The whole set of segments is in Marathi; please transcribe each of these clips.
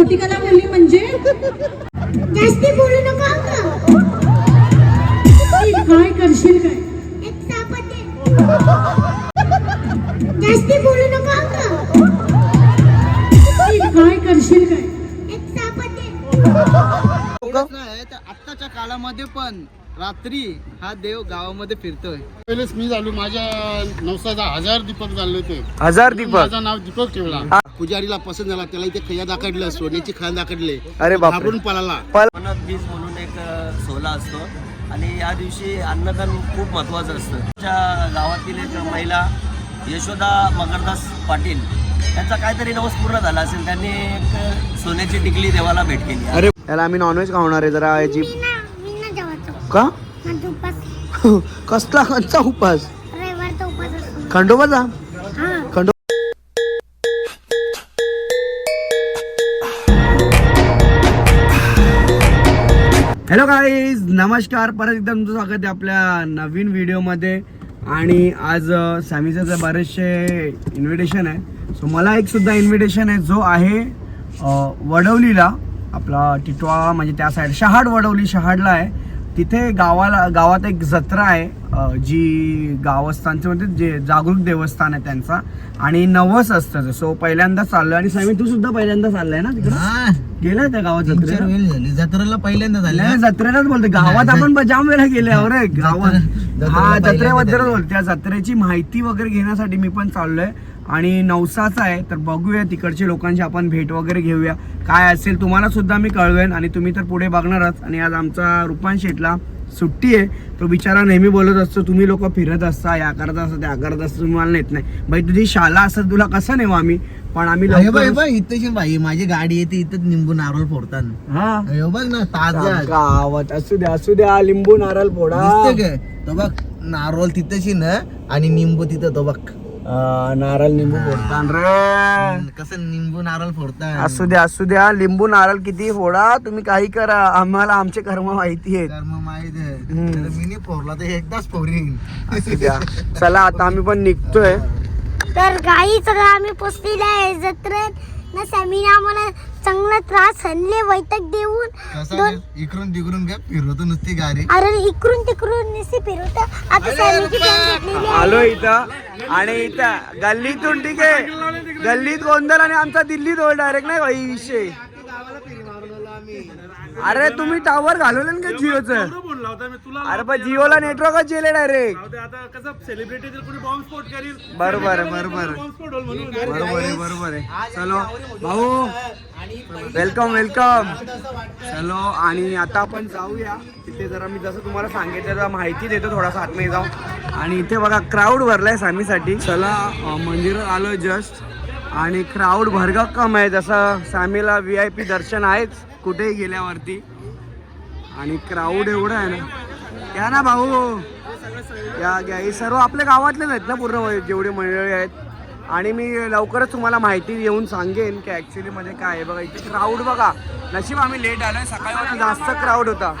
पोटिकाला बोलली म्हणजे? जास्ती बोलू नका. काय करशील काय? एक सापट दे. जास्ती बोलू नका. काय करशील काय? आत्ताच्या काळामध्ये पण रात्री हा देव गावामध्ये फिरतोय. पहिलेच मी झालो माझ्या नवसाचा हजार दीपक झाले होते. हजार दीपक? माझं नाव दीपक ठेवला. पुजारीला पसंत झाला त्याला इथे खया दाखडलं सोन्याची खान दाखडले. अरे बापरे. घाबरून पळाला. बीज म्हणून एक अ, सोहळा असतो. आणि या दिवशी अन्नदान खूप महत्त्वाचं असतं. आमच्या गावातील एक महिला यशोदा मकरदास पाटील त्यांचा काहीतरी नवस पूर्ण झाला असेल. त्यांनी एक सोन्याची टिकली देवाला भेट केली. अरे याला आम्ही नॉनव्हेज खावणार आहे जरा याची. मी ना मी ना जेवायचो. का? माझा उपास. कसला कंचा उपास? रविवारचा उपास असतो. खंडोबाचा? हॅलो गाईज नमस्कार. परत एकदा तुमचं स्वागत आहे आपल्या नवीन व्हिडिओमध्ये. आणि आज सॅमीचं बरेचसे इन्व्हिटेशन आहे. सो मला एक सुद्धा इन्व्हिटेशन आहे जो आहे वडवलीला आपला टिटवा म्हणजे त्या साईड शहाड वडवली शहाडला आहे. तिथे गावाला गावात एक जत्रा आहे जी गावस्थानचं म्हणजे जे जागरूक देवस्थान आहे त्यांचा आणि नवस असतं सो पहिल्यांदा चाललोय. आणि सॅमी तू सुद्धा पहिल्यांदा चाललाय ना तिकडे? गेलाय त्या गावात जत्रेला? झाली. जत्रेला पहिल्यांदा नाही, जत्रेलाच बोलते गावात आपण जाम वेळा गेले अरे गावात. हा जत्रेबद्दल बोलते त्या जत्रेची माहिती वगैरे घेण्यासाठी मी पण चाललोय. आणि नवसाचा आहे तर बघूया तिकडच्या लोकांची आपण भेट वगैरे घेऊया. काय असेल तुम्हाला सुद्धा मी कळवेन आणि तुम्ही तर पुढे बघणारच आणि आज आमचा रुपान शेटला सुट्टी आहे. तो बिचारा नेहमी बोलत असतो तुम्ही लोक फिरत असता या करत असता त्या करत असता तुम्हाला नेत नाही. भाई तुझी शाला असत तुला कसं नेऊ आम्ही? पण आम्ही इथं बाई माझी गाडी येते इथं निंबू नारळ फोडतात. बघ ना ताजा. गावात असू द्या असू द्या लिंबू नारळ फोडा. तो बघ नारळ तिथंशी ना आणि निंबू तिथं तो बघ. नारळ लिंबू फोडतान रे कसं निंबू नारळ फोडतात असू द्या असू द्या. लिंबू नारळ किती फोडा तुम्ही काही करा. आम्हाला आमचे कर्म माहिती आहेत. तर मग माहीत आहे मी नाही फोडला तर एकदाच फोडीन. असू द्या. चला आता आम्ही पण निघतोय. तर गाई सगळं आम्ही पोचलेलं आहे. जत्रेत ना सॅमीने आम्हाला चांगला त्रास हल्ले वैतक देऊन दोन इकडून तिकडून काय फिरवतो नुसती गाडी. अरे इकडून तिकडून निसे फिरवत. आता सॅमीची आहे. आलो इथं आणि इथं गल्लीतून ठीक आहे. गल्लीत गोंधळ आणि आमचा दिल्लीत होईल डायरेक्ट नाही भाई विषय अरे तुम्ही टावर घालवले ना का जिओचं? बोलला होता मी तुला अरे पण जिओला नेटवर्कच गेले डायरेक्ट ते आता कसं सेलिब्रिटी कोणी बॉम्ब स्फोट करील बरोबर आहे बरोबर. आहे बॉम्ब स्फोट होईल म्हणून. बरोबर आहे बरोबर आहे. चलो भाऊ. वेलकम वेलकम चलो आणि आता आपण जाऊया. तिथे जरा मी जसं तुम्हाला सांगितलं जरा माहिती देतो थोडासा आतमध्ये जाऊन. आणि इथे बघा क्राऊड भरलाय सामीसाठी. चला अं, मंदिरात आलो जस्ट आणि क्राऊड भरगा कम आहे. जसं सामीला व्ही आय पी दर्शन आहेच कुठेही गेल्यावरती. आणि क्राऊड एवढं आहे ना. या ना भाऊ. या घ्या हे सर्व आपल्या गावातलेच आहेत ना पूर्ण जेवढे मंडळी आहेत. आणि मी लवकरच तुम्हाला माहिती येऊन सांगेन की ॲक्च्युली मध्ये म्हणजे काय आहे. बघा इथे क्राऊड बघा. नशीब आम्ही लेट आलोय. सकाळी जास्त क्राऊड होता.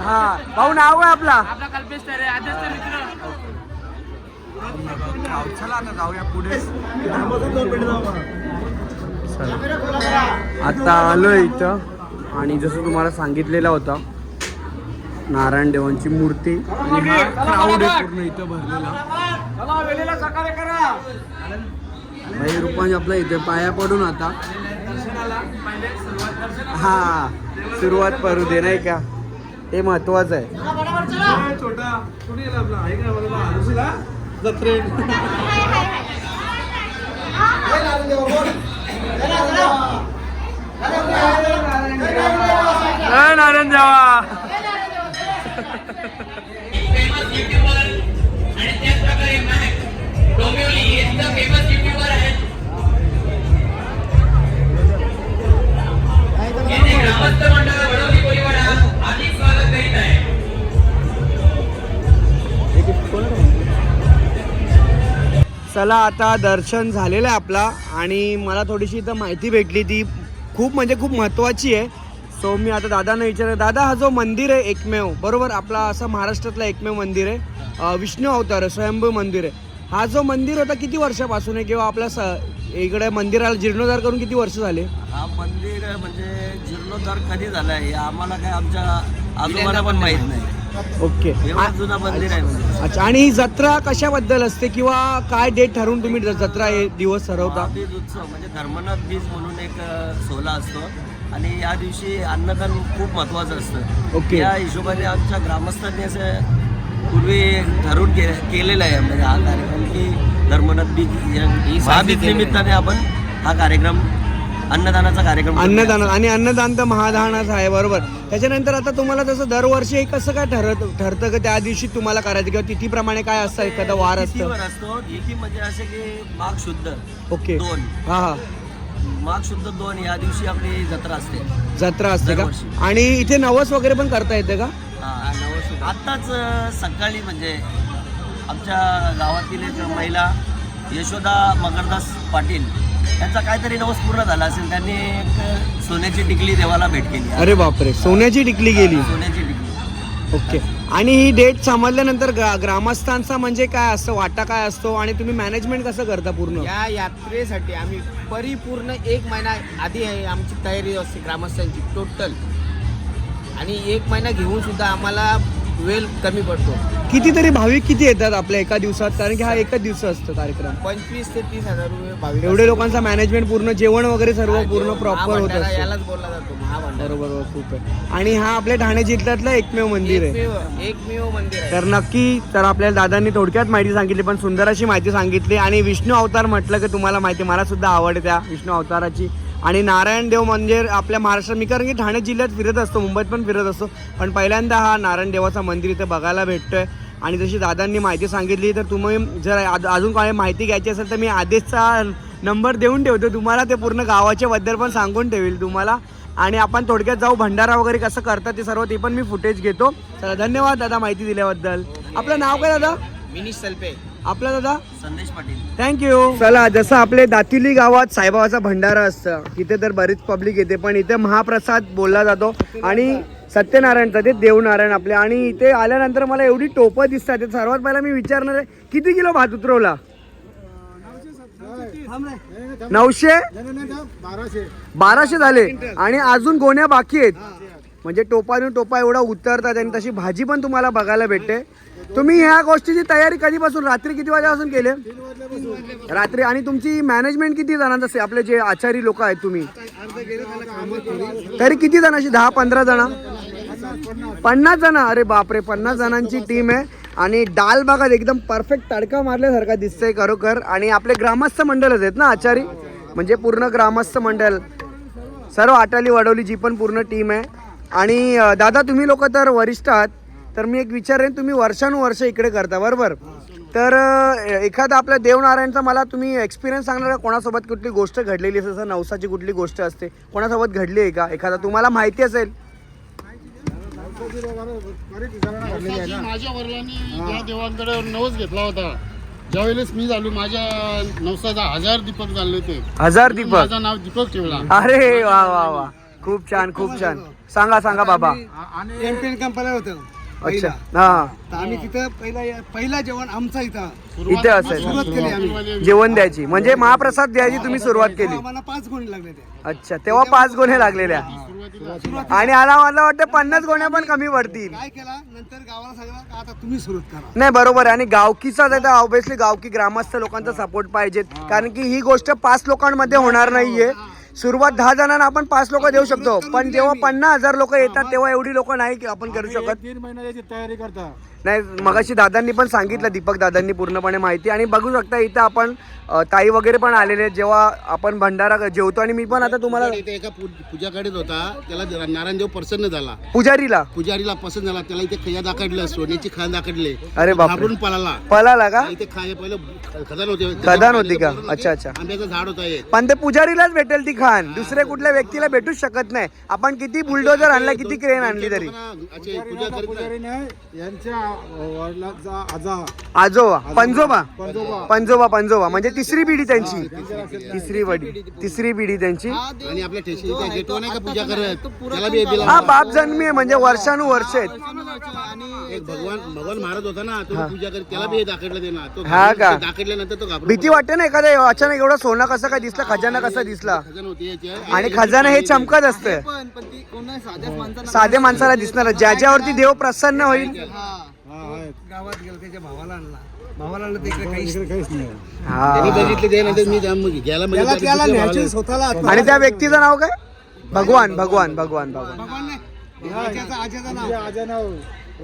हा. भाऊ नाव आहे आपला. Crowd. चला आता जाऊया पुढे आता इथं. आणि जसं तुम्हाला सांगितलेलं होतं नारायण देवांची मूर्ती. आणि क्राऊड आहे पूर्ण इथं भरलेला. रुपांज आपला इथे पाया पडून आता. हा सुरुवात करू दे नाही का? हे महत्वाचं आहे. छोटा कुठे गेला आपला आहे का मला आरुसीला जत्रेत जय नारायण देवा चला आता दर्शन झालेलं आहे आपला आणि मला थोडीशी इथं माहिती भेटली ती खूप म्हणजे खूप महत्त्वाची आहे. सो मी आता दादांना विचारलं दादा हा जो मंदिर आहे एकमेव बरोबर? आपला असं महाराष्ट्रातला एकमेव मंदिर आहे. विष्णू अवतार आहे, स्वयंभू मंदिर आहे. हा जो मंदिर होता किती वर्षापासून आहे? किंवा आपल्या स इकडे मंदिराला जीर्णोद्धार करून किती वर्ष झाले? हा मंदिर म्हणजे जीर्णोद्धार कधी झालाय हे आम्हाला काय आमच्या आजोबाला पण माहीत नाही. ओके. एवढं जुनं मंदिर आहे म्हणजे. अच्छा आणि ही जत्रा कशाबद्दल असते किंवा काय डेट ठरवून तुम्ही ज- जत्रा हे दिवस ठरवता? बीज उत्सव म्हणजे धर्मनाथ बीज म्हणून एक अ, सोहळा असतो. आणि या दिवशी अन्नदान खूप महत्वाचं असतं. ओके. या हिशोबाने आमच्या ग्रामस्थांनी असं पूर्वी ठरवून के केलेलं आहे म्हणजे हा कार्यक्रम की धर्मनाथ बीज या महाबीज निमित्ताने आपण हा कार्यक्रम अन्नदानाचा कार्यक्रम करूया. अन्नदान आणि अन्नदान तर महादानच आहे बरोबर. त्याच्यानंतर आता तुम्हाला तसं दरवर्षी हे कसं काय ठरत ठरतं का? त्या दिवशी तुम्हाला करायचं किंवा तिथीप्रमाणे काय असतं? एखादा वार असतं. तिथीवर असतो. तिथी म्हणजे असे की माघ शुद्ध. ओके. दोन. हा हा. माघ शुद्ध दोन या दिवशी आपली जत्रा असते. जत्रा असते का? दरवर्षी. आणि इथे नवस वगैरे पण करता येते का? आत्ताच अ, सकाळी म्हणजे आमच्या गावातील एक महिला यशोदा मगरदास पाटील त्यांचा काहीतरी नवस पूर्ण झाला असेल त्यांनी एक सोन्याची टिकली देवाला भेट केली. अरे बापरे सोन्याची टिकली गेली. सोन्याची टिकली. ओके. आणि ही डेट समजल्यानंतर ग्रा- ग्रामस्थांचा म्हणजे काय असतं? वाटा काय असतो? आणि तुम्ही मॅनेजमेंट कसं करता पूर्ण? या यात्रेसाठी आम्ही परिपूर्ण एक महिना आधी आहे आमची तयारी असते ग्रामस्थांची टोटल आणि एक महिना घेऊन सुद्धा आम्हाला वेळ कमी पडतो. कितीतरी भाविक किती येतात आपल्या एका दिवसात? कारण की हा एकच दिवस असतो कार्यक्रम. पंचवीस ते तीस हजार रुपये भाविक एवढे लोकांचा मॅनेजमेंट पूर्ण जेवण वगैरे सर्व. पूर्ण प्रॉपर होत महाभंडारा असतं. यालाच बोलला जातो महाभंडारा. बरोबर बरोबर, खूप आहे. आणि हा आपल्या ठाणे जिल्ह्यातलं एकमेव मंदिर आहे. एकमेव एकमेव मंदिर आहे. तर नक्की तर आपल्याला दादांनी थोडक्यात माहिती सांगितली पण सुंदर अशी माहिती सांगितली. आणि विष्णू अवतार म्हटलं की तुम्हाला माहिती मला सुद्धा आवड आहे त्या विष्णू अवताराची. आणि नारायणदेव मंदिर आपल्या महाराष्ट्रात मी कारण की ठाणे जिल्ह्यात फिरत असतो मुंबईत पण फिरत असतो. पण पहिल्यांदा हा नारायणदेवाचा मंदिर इथं बघायला भेटतोय. आणि जशी दादांनी माहिती सांगितली तर तुम्ही जर अजून काही माहिती घ्यायची असेल तर मी आदेशचा नंबर देऊन ठेवतो. तुम्हाला ते पूर्ण गावाच्या बद्दल पण सांगून ठेवेल तुम्हाला. आणि आपण थोडक्यात जाऊ भंडारा वगैरे कसं करतात ते सर्व ते पण मी फुटेज घेतो. चला धन्यवाद दादा माहिती दिल्याबद्दल. आपलं नाव काय दादा? मिनिश सल्पे. आपलं दादा? संदेश पाटील. थँक्यू चला जसं आपले दातिली गावात साईबाबाचा भंडारा असतं तिथे तर बरीच पब्लिक येते पण इथे महाप्रसाद बोलला जातो आणि सत्यनारायणचा ते देवनारायण आपले. आणि इथे आल्यानंतर मला एवढी टोपं दिसतात ते सर्वात पहिला मी विचारणार आहे किती किलो भात उतरवला? नऊशे? बाराशे बाराशे झाले. आणि अजून गोण्या बाकी आहेत. म्हणजे टोपाने टोपा एवढा उतरतात आणि तशी भाजी पण तुम्हाला बघायला भेटते. तुम्ही ह्या गोष्टीची तयारी कधीपासून? रात्री किती वाजेपासून केले? रात्री. आणि तुमची मॅनेजमेंट किती जणांचं? असते आपले जे आचारी लोक आहेत तुम्ही. तरी किती जण अशी? दहा पंधरा जण? पन्नास जण? अरे बापरे पन्नास जणांची टीम आहे. आणि डाल बघा एकदम परफेक्ट तडका मारल्यासारखा दिसतंय खरोखर. आणि आपले ग्रामस्थ मंडळच आहेत ना आचारी? म्हणजे पूर्ण ग्रामस्थ मंडळ. सर्व आटाली वाढवली जी पण पूर्ण टीम आहे. आणि दादा तुम्ही लोक तर वरिष्ठ आहात. तर मी एक विचारेन तुम्ही वर्षानुवर्ष इकडे करता बरोबर? तर एखादा आपल्या देवनारायणचा मला तुम्ही एक्सपिरियन्स सांगणार का कोणासोबत कुठली गोष्ट घडलेली असेल? जसं नवसाची कुठली गोष्ट असते कोणासोबत घडली आहे का? एखादा तुम्हाला माहिती असेल? माझ्या वडिलांनी या देवांकडे नवस घेतला होता. ज्यावेळेस मी झालो माझ्या नवसाचा हजार दीपक झाले होते. हजार दीपक? माझं नाव दीपक ठेवला. अरे वा वा वा. खूप छान खूप छान. सांगा सांगा बाबा. एमपीएन कंपनी होतं. अच्छा. हा. तर आम्ही तिथं पहिला पहिला जेवण आमचा इथं. इथे असेल. सुरुवात केली आम्ही. जेवण द्यायची. म्हणजे महाप्रसाद द्यायची तुम्ही सुरुवात केली. आम्हाला पाच गुण लागले ते. अच्छा तेव्हा पाच गोण्या लागलेल्या. आणि आला मला वाटतं पन्नास गोण्या पण कमी पडतील. काय केला? नंतर गावाला सांगितलं का आता तुम्ही सुरुवात करा. नाही बरोबर आहे. आणि गावकीचा ऑब्विसली गावकी ग्रामस्थ लोकांचा सपोर्ट पाहिजेत. कारण की ही गोष्ट पाच लोकांमध्ये होणार नाहीये. सुरुवात दहा जणांना आपण पाच लोक देऊ शकतो. पण जेव्हा पन्नास हजार लोक येतात तेव्हा एवढी लोक नाही की आपण करू शकत. तीन महिन्याची तयारी करता. नाही मगाशी दादांनी पण सांगितलं दीपक दादांनी पूर्णपणे माहिती आणि बघू शकता इथं आपण ताई वगैरे पण आलेले जेव्हा आपण भंडारा जेवतो आणि मी पण आता तुम्हाला इथे एका पूजाकडीत होता त्याला नारायणदेव प्रसन्न झाला पुजारीला पुजारीला पसंत झाला त्याला इथे खया दाखडलं सोन्याची खान दाखडले अरे. घाबरून पळाला पळाला का इथे खाय पहिलं खदान होते खदान होती का? अच्छा, अच्छा. आंब्याचं झाड होतं पण ते पुजारीलाच भेटेल ती खान दुसऱ्या कुठल्या व्यक्तीला भेटूच शकत नाही आपण किती बुलडोजर आणला किती क्रेन आणली तरी. यांच्या वडिलांचा आजा. आजोबा पंजोबा. पंजोबा. पंजोबा पंजोबा. म्हणजे तिसरी पिढी त्यांची. तिसरी पिढी तिसरी पिढी त्यांची. आणि आपल्या स्टेशन गेटवर नाही का पूजा करत? त्याला बी दिला. हा बाप जन्मी आहे म्हणजे वर्षानुवर्ष आहेत. एक भगवान भगवान महाराज होता ना तो पूजा करत त्याला बी हे दाखडलं तो हा का? दाखडल्यानंतर तो घाबरून भीती वाटते ना एखाद्या अचानक एवढा सोना कसा काय दिसला खजाना कसा दिसला? खजाना होती याची आणि खजाना हे चमकत असतं. पण पण ती कोण साध्याच माणसाला साध्या माणसाला दिसणार. ज्याच्यावरती देव प्रसन्न होईल. हा. गावात गेलो त्याच्या भावाला आणला. भावाला आणला तिकडे काहीच इकडे काहीच नाही. त्यांनी हा बघितले त्यानंतर मी त्या मग घ्यायला म्हणजे त्याला न्यायचे स्वतःला आत्मा- आणि त्या व्यक्तीचं नाव काय? भगवान भगवान भगवान भगवान. आज्याचं- आज्याचं नाव. आज्या नाव.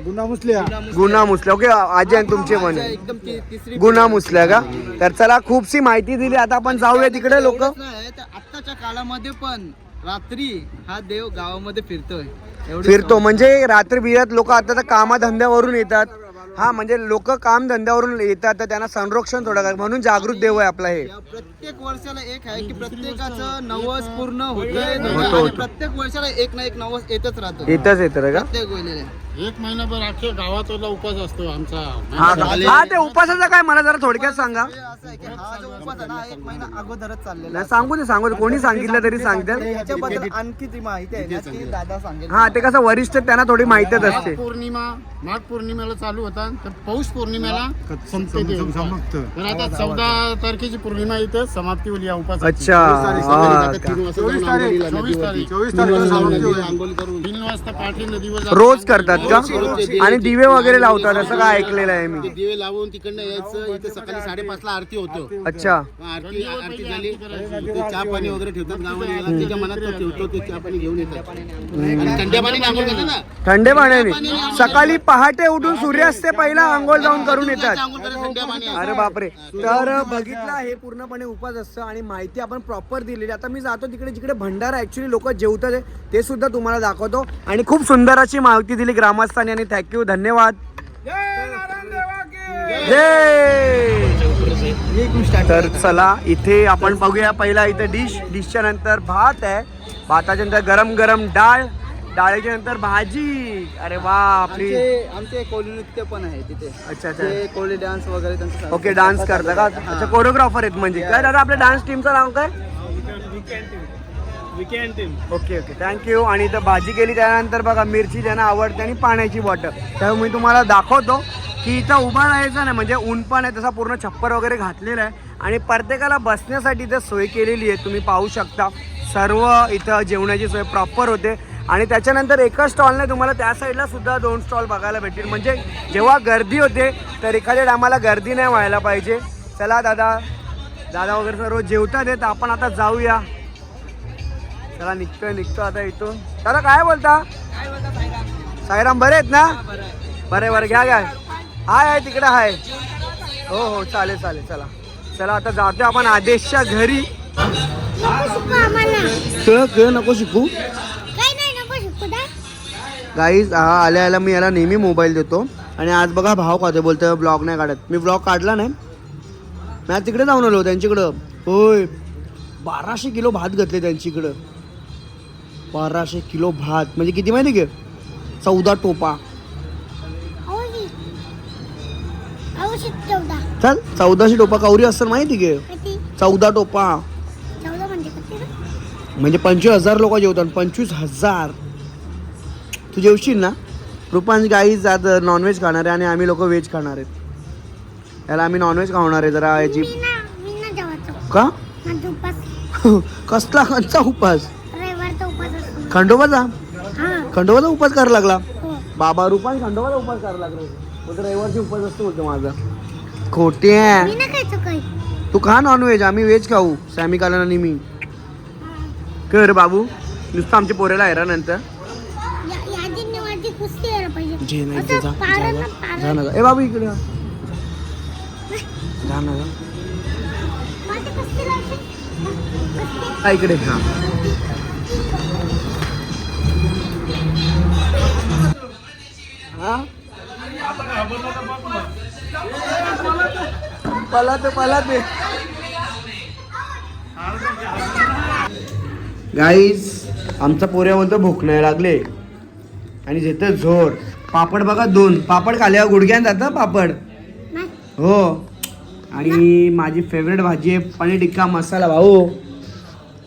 गुन्हा मुसलिया. गुन्हा मुसल्या. ओके आजी आणि तुमचे म्हणे. एकदम ती- तिसरी गुन्हा मुसल्या का? तर चला खूपशी माहिती दिली. आता आपण जाऊया तिकडे लोक. एवढंच नाही, तर आत्ताच्या काळामध्ये पण रात्री हा देव गावामध्ये फिरतोय. एवढी फिरतो. म्हणजे रात्री बिरात लोक आता तर कामाधंद्यावरून येतात. हा म्हणजे लोक काम धंद्यावरून येतात तर त्यांना संरक्षण थोडं कर- म्हणून जागृत देव आहे आपला हे. या प्रत्येक वर्षाला एक आहे की प्रत्येकाचं नवस पूर्ण होतंय. होतं. आणि प्रत्येक वर्षाला एक ना एक नवस येतच राहतो. येतच येतं का? प्रत्येक वेळेला. एक महिनाभर अख्ख्या गावाचा उपास असतो आमचा. हा का? हा ते उपासाचं काय? मला जरा थोडक्यात सांगा. हे असं आहे की हा जो उपास आहे ना हा एक महिना अगोदरच चाललेला नाही सांगू दे सांगू दे. कोणी सांगितलं तरी. याच्याबद्दल आणखी ती माहिती आहे ना ती दादा सांगेल. हा ते कसं वरिष्ठ त्यांना थोडी माहितीच माघ असते. पौर्णिमा माघ पौर्णिमेला चालू होता. तर पौष पौर्णिमेला संपते ते उपास. समजतं. तर आता चौदा तारखेची पौर्णिमा इथे समाप्ती होली या उपास अच्छा हा का. चोवीस तारीख चोवीस तारीख चोवीस समाप्ती होईल. तीन वाजता पाठी नदीवर. रोज करतात. का? आणि दिवे वगैरे लावतात असं काय ऐकलेलं आहे ते मी. दिवे लावून तिकडनं यायचं इथे सकाळी साडेपाच ला आरती होतो. अच्छा. आरती आरती झाली. ते चहा पाणी वगैरे ठेवतात त्याच्या मनात तो ठेवतो ते चहा पाणी घेऊन येतात. आणि थंड्या पाणी आंघोळ करतात ना? थंडे पाण्याने सकाळी पहाटे उठून सूर्यास्त पहिला आंघोळ जाऊन करून येतात. अरे बापरे. तर बघितलं हे पूर्णपणे उपास असतं आणि माहिती आपण प्रॉपर दिलेली. आता मी जातो तिकडे जिकडे भंडारा ऍक्च्युली लोक जेवतात ते सुद्धा तुम्हाला दाखवतो. आणि खूप सुंदर अशी माहिती दिली ग्रामस्थांनी आणि थँक्यू धन्यवाद. जय तर चला इथे आपण बघूया पहिला इथे डिश डिशच्या नंतर भात आहे. भाताच्या नंतर गरम गरम डाळ. डाळीच्या नंतर भाजी. अरे वा आपली आमचे आमचे कोळी नृत्य पण आहे तिथे. अच्छा अच्छा. ते कोळी डान्स वगैरे त्यांचं ओके डान्स करता का अच्छा कोरिओग्राफर आहेत म्हणजे. काय दादा आपल्या डान्स टीमचं नाव काय? ओके ओके थँक्यू आणि इथं भाजी केली त्यानंतर बघा मिरची त्यांना आवडते आणि पाण्याची बॉटल त्यामुळे मी तुम्हाला दाखवतो की इथं उभा राहायचं नाही. म्हणजे ऊन पण आहे तसा पूर्ण छप्पर वगैरे घातलेला आहे. आणि प्रत्येकाला बसण्यासाठी इथं सोय केलेली आहे. तुम्ही पाहू शकता. सर्व इथं जेवणाची सोय प्रॉपर होते. आणि त्याच्यानंतर एका स्टॉलने तुम्हाला त्या साईडला सुद्धा दोन स्टॉल बघायला भेटतील. म्हणजे जेव्हा गर्दी होते तर एखाद्या टायमाला गर्दी नाही व्हायला पाहिजे. चला दादा. दादा वगैरे सर्व जेवतात आहेत. आपण आता जाऊया. चला निघतोय निघतो आता इथून. दादा काय बोलता? साईराम बरे आहेत ना? बरे बरे. घ्या घ्या. हाय आहे तिकडे हाय. हो हो चालेल चालेल चला. चला आता जातो आपण आदेशच्या घरी. नको शिकू नको शिकू. गाईज हा आल्या आल्या मी याला नेहमी मोबाईल देतो. आणि आज बघा भाव खाते बोलतोय ब्लॉग नाही काढत. मी ब्लॉग काढला नाही. मी आज तिकडे जाऊन आलो त्यांच्याकडं. होय. बाराशे किलो भात घातले त्यांच्याकडं. बाराशे किलो भात. म्हणजे किती माहिती घे चौदा टोपा. चल चौदाशे टोपा कवरी असतात माहिती घे चौदा टोपा. म्हणजे? म्हणजे पंचवीस हजार लोक जेवतात पंचवीस हजार. तू जेवशील ना? रुपांश गाईज आज नॉनव्हेज खाणार आहे आणि आम्ही लोक व्हेज खाणार आहेत. याला आम्ही नॉनव्हेज खाणार आहे जरा याची. का? कसला कंचा उपास? खंडोबाचा? हा. खंडोबाचा उपास करायला लागला? हो. बाबा रुपांश खंडोबाचा उपास करायला लागला. बोलतो रविवारची उपास असतो बोलतो माझा. खोटे तू खा नॉनव्हेज आम्ही व्हेज खाऊ. सॅमी कालन आणि मी. कर बाबू. नुसतं आमच्या पोरेला आहे नंतर. जे नाही ते जा जा, ना. ए बाबू इकडे जा. ना जा. इकडे हा पलाते पलाते गाईज आमचा पोऱ्या बोलतो भूक नाही लागले. आणि जेथे झोर पापड बघा दोन. पापड खाल्यावर गुडघ्यान जातं पापड. हो. आणि माझी फेवरेट भाजी आहे पनीर टिक्का मसाला भाऊ.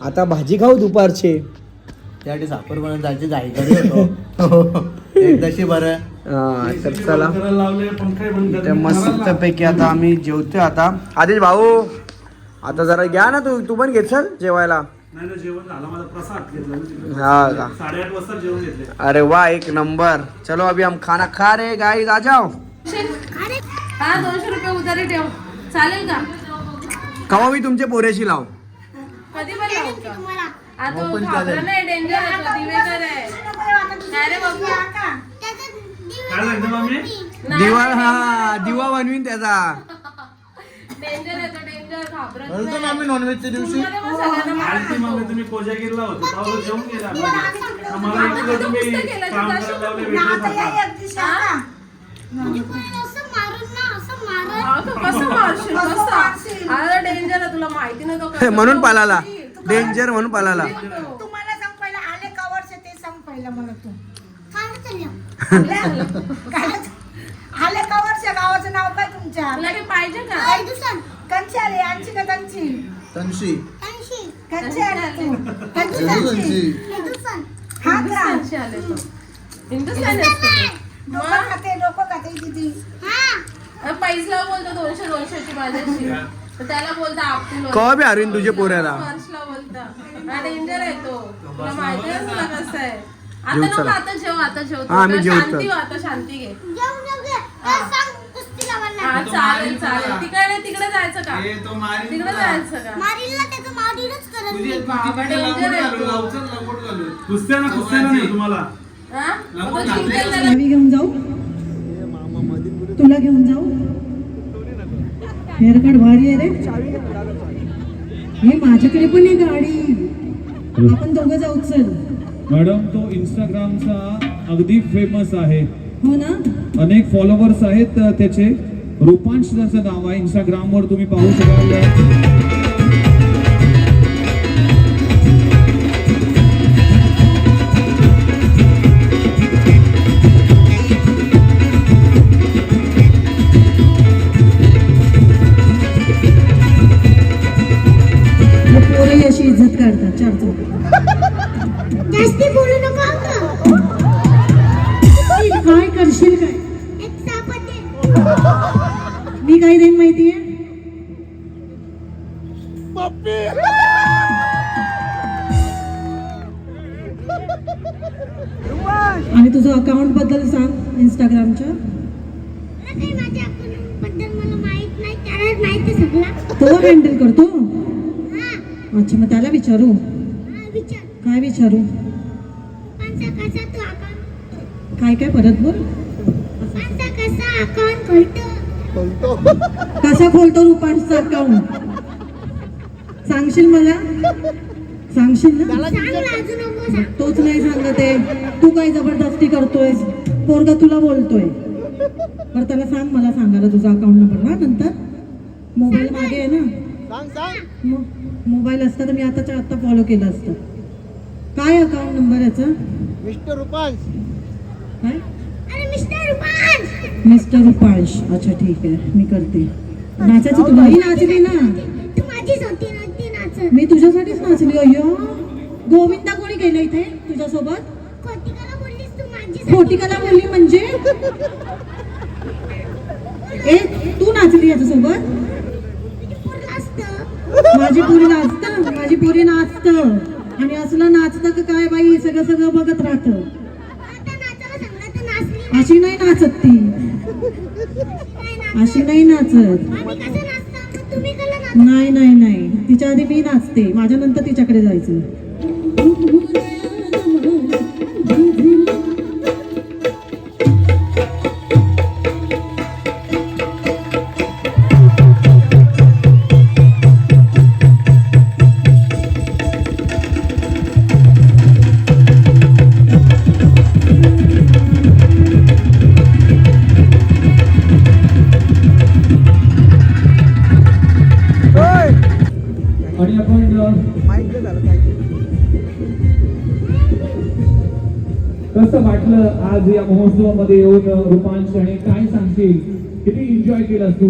आता भाजी खाऊ दुपारचे. त्यासाठी साखर बनवून जायची जायकडे होतो एकदाशी बरं. हा, तर चला. इथे मस्त पैकी आता आम्ही जेवतोय आता. आदेश भाऊ आता जरा घ्या ना तू तू पण घेतल जेवायला. नाही नाही जेवण झालं. माझा प्रसाद घेतला मी तिकडे. हा का? साडेआठ वाजता जेवण घेतले. अरे वाह एक नंबर. चलो अभी हम खाना खा रहे गाइस आ जाओ. हा दोनशे रुपये उधारी ठेव. चालेल का? कवा मी तुमचे पोरेशी लाव कधी पण लावू का? आता तो घाबरा नाही डेंजर आहे तो, दिवेकर आहे. रे बाबू काय दिवा हा दिवा बनवीन त्याचा. डेंजर आहे तो डेंजर घाबरत बोलतो नाही. ना आम्ही नॉनव्हेजच्या दिवशी. तुम्हाला सगळ्यांना मम्मी होतो. तुम्ही कोजागिरीला होते तेव्हा जेवून गेला. इकडं तू तुम्ही काम तू करायला लावले हा, कसं मारशील कसं डेंजर आहे तुला माहिती नाही तो कसं म्हणून पालाला. डेंजर म्हणून पालाला. तुम्हाला सांग पहिलं आले का वर्ष? ते सांग पहिलं मला आले का वर्ष गावाचं नाव काय तुमच्या? तुला काही पाहिजे का? कंची आले यांची का तनशी कंची आले तू. कंची तनशी हे दुसरं का हिंदुस्थानचे आले तो. हिंदुस्थानी असतो तो. डोकं खाते डोकं खाते दिदी. हा. पैसला बोलतो दोनशे दोनशेची माझ्याशी. तर त्याला बोलता आपली कवा बी तुझे पोऱ्याला. बोलता. डेंजर आहे तो. तुला माहिती आहे तुला कसं आहे? आता जेव नको चला. आता जेव आता जेव. हा, आम्ही आता जेवतो. शांती हो आता शांती घे. चालेल चालेल. तिकडे तिकडे जायचं का? तिकडे जायचं. कुस्त्या ना कुस्त्या नाही. तुम्हाला. हा? तो जिंकेल त्याला. घेऊन जाऊ तुला घेऊन जाऊ? हेअरकट भारी आहे रे. हे माझ्याकडे पण आहे गाडी. आपण दोघं जाऊ चल. मॅडम तो इंस्टाग्रामचा अगदी फेमस आहे. हो ना? अनेक फॉलोअर्स आहेत त्याचे. रूपांश त्याचं नाव आहे. इंस्टाग्रामवर तुम्ही पाहू शकाल. अशी इज्जत काढतात चार चौक जास्ती बोलू नका का? काय करशील काय? एक सापट दे. मी काय देईन माहितीये आणि तुझं अकाउंटबद्दल सांग इंस्टाग्रामच्या मला काही माझ्या account बद्दल मला माहीत नाही त्याला माहिती सगळं. तो हँडल करतो? हा. अच्छा मग त्याला विचारू. हा, विचार. काय विचारू? काय काय परत बोल. कसा अकाउंट खोलतो? रुपांशचा अकाउंट सांगशील मला? सांगशील ना? तोच नाही सांगत आहे. तू काय जबरदस्ती करतोयस? पोरगा तुला बोलतोय. बरं त्याला सांग मला सांगायला तुझा अकाउंट नंबर हा नंतर? मोबाईल मागे आहे ना? सांग सांग. मग मोबाईल असता तर मी आताच्या आत्ता फॉलो केलं असतं. काय अकाउंट नंबर याचा? मिस्टर रुपांश. काय? मिस्टर रुपांश! मिस्टर रुपांश. अच्छा ठीक आहे. मी करते. नाचायची तुला ही नाचली ना. तू ती मी तुझ्यासाठीच नाचली अय्यो. गोविंदा कोणी गेलं इथे तुझ्यासोबत? खोटिकाला बोललीस तू माझी खोटिकाला बोलली म्हणजे? ए तू नाचली याच्यासोबत? माझी पोरी नाचत. माझी पोरी नाचत. आणि असलं नाचतं का काय बाई? सगळं सगळं बघत राहत. अशी नाही नाचत ती. अशी नाही नाचत. नाही नाही नाही. तिच्या आधी मी नाचते. माझ्या नंतर तिच्याकडे जायचं. अ, कसं वाटलं आज या महोत्सवामध्ये येऊन अ, रूपांश आणि काय सांगशील? किती एन्जॉय केलं तू?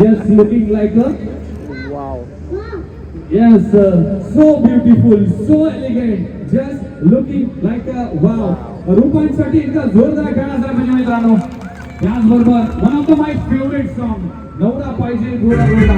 Just looking like a Yes, uh, so beautiful, so elegant, just looking like a wow. रूपांसाठी एकदा जोरदार गाणं जरा म्हणजे मित्रांनो. त्याचबरोबर one of the my favourite song नवरा पाहिजे गोरा गोरा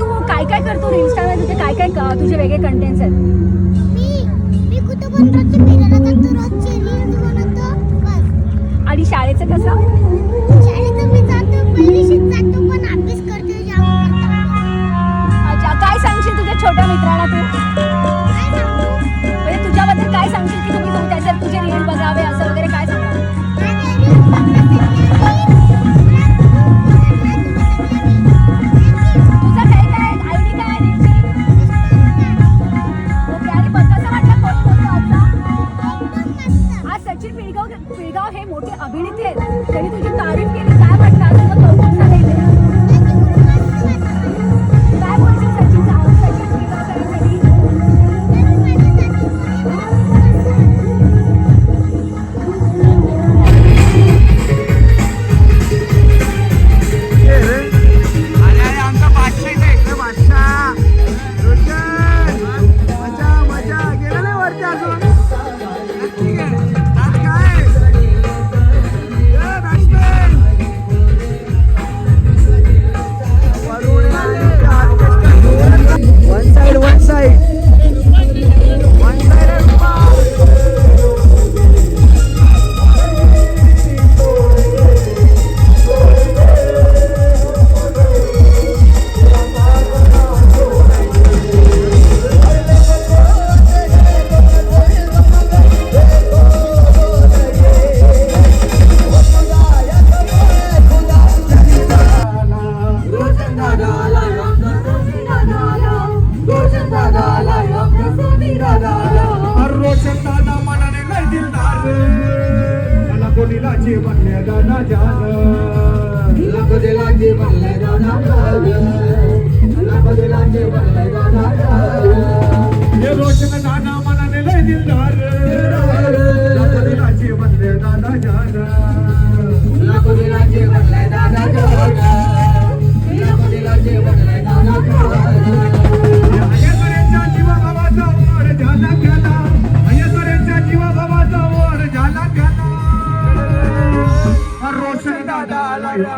तू काय काय करतो इंस्टावर तुझे काय काय तुझे वेगळे कंटेंट्स आहेत? आणि शाळेचं कसं? काय सांगशील तुझ्या छोट्या मित्राला तू? त्यांनी तुझी तारीफ केली.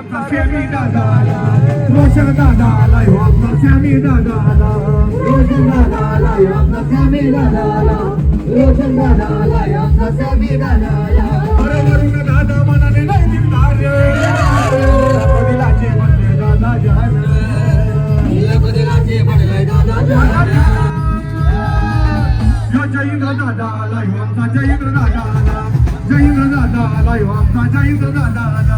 आला आमचा दादा आला रोशन दादा आला आमचा सेमी दादा आला रोशन दादा आला आमचा सेमी दादा आला रोशन दादा आला दादा आला अरे वरुण दादा मनाने नाही दिलदार दिलाचे बनले दादा दिलाचे बनले दादा यो जय इंद्र दादा आला आमचा जय इंद्र दादा आला जय इंद्र दादा आला आमचा जय इंद्र दादा आला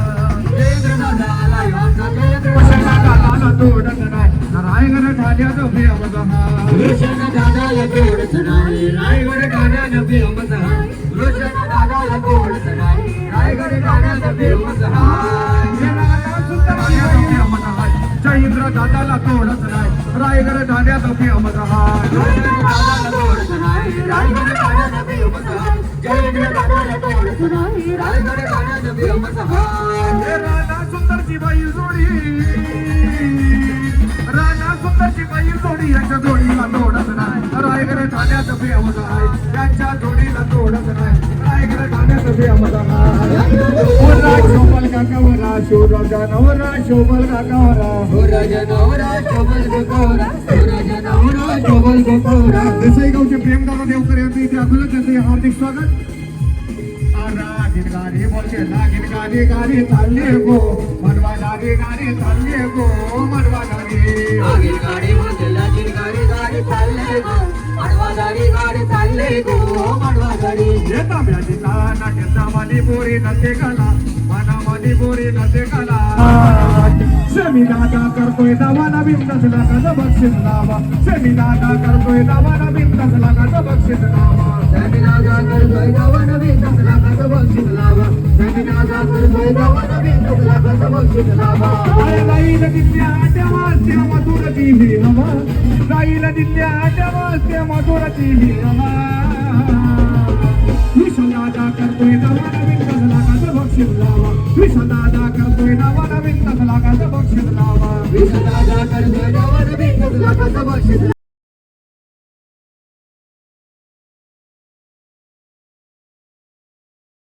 रायगड ठाण्याचं प्रेम जहा रोशन दादाला तोडत नाही रायगड ठाण्याचं प्रेम जहा रोशन दादाला तोडत नाही रायगड ठाण्याचं प्रेम जहा जय दादाला तोडत नाही रायगड ठाण्याचं प्रेम जहा रायगड दादाला तोडत नाही रायगड राणा सुंदरची बाई सुंदरची बाई जोडी यांच्या जोडीला तोडत नाही. रायगड ठाण्याचं प्रेम आहे. त्यांच्या जोडीला तोडत नाही. रायगड ठाण्याचं प्रेम आहे. शोभल काकावरा शिवराजा नवरा शोभल काकावरा हो राजा नवरा शोभल काकावरा हो राजा नवरा शोभल काकावरा देसाई गावचे प्रेमदादा देवकर यांचे इथे त्यांचे हार्दिक स्वागत. आरा ना चालली गो मनवाला गाडी गाडी चालली गो मडवा गाडी मागील गाडी मधल्याची गाडी गाडी चालले गो माडवा गाडी गाडी चालले गो माडवा गाडी ये तांब्याची नाट्य नामानी बोरी नसे कला मनामानी बोरी नसे सेमी दादा करतोय दावा नवीन नसला का बक्षीस लावा सेमी दादा करतोय दावा नवीन नसला का बक्षीस लावा जमिनाचा करतोय गावा नवीन कसला कसं बक्षीस लावा जमिनाचा करतोय गावा नवीन कसला कसं बक्षीस लावा अरे जाईल दिल्या आट्यावास त्या मधुरची ही हवा जाईल दिल्या आट्यावास त्या मधुरची ही हवा विश्वदादा करतोय नवा नवीन कसला बक्षीस लावा विश्वदादा करतोय नवा नवीन कसला कसं बक्षीस लावा. विषदादा करतोय गावा नवीन कसला कसं बक्षीस